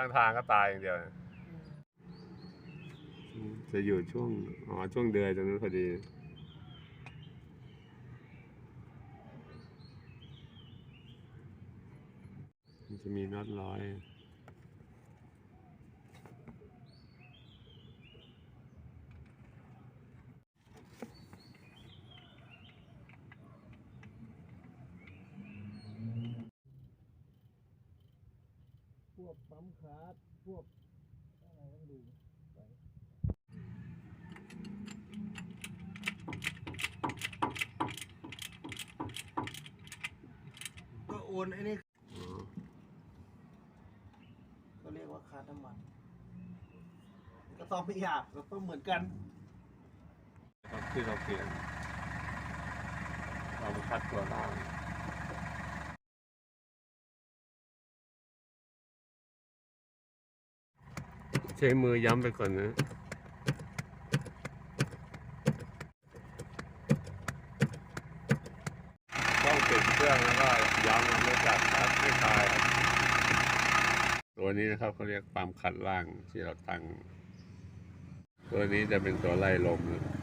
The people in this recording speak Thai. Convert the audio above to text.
ข้างทางก็ตายอย่างเดียว จะอยู่ช่วง อ๋อ ช่วงเดือนตรงนั้นพอดี มันจะมีน็อตร้อย วกปั๊มคาร์ดพวกอะไรต้องดูไปก็โอนไอ้นี่ก็เรียกว่าคาร์ดน้ำมัน ก็ต้องไม่ยากก็ต้องเหมือนกันครับที่เราเปลี่ยนเราคัดตัวล่าง ใช้มือย้ำไปก่อนนะต้องติดเครื่องแล้วก็ย้ำมันไม่จัดครับไม่คายตัวนี้นะครับเขาเรียกปั๊มขัดล่างที่เราตั้ง ตัวนี้จะเป็นตัวไล่ลมนะ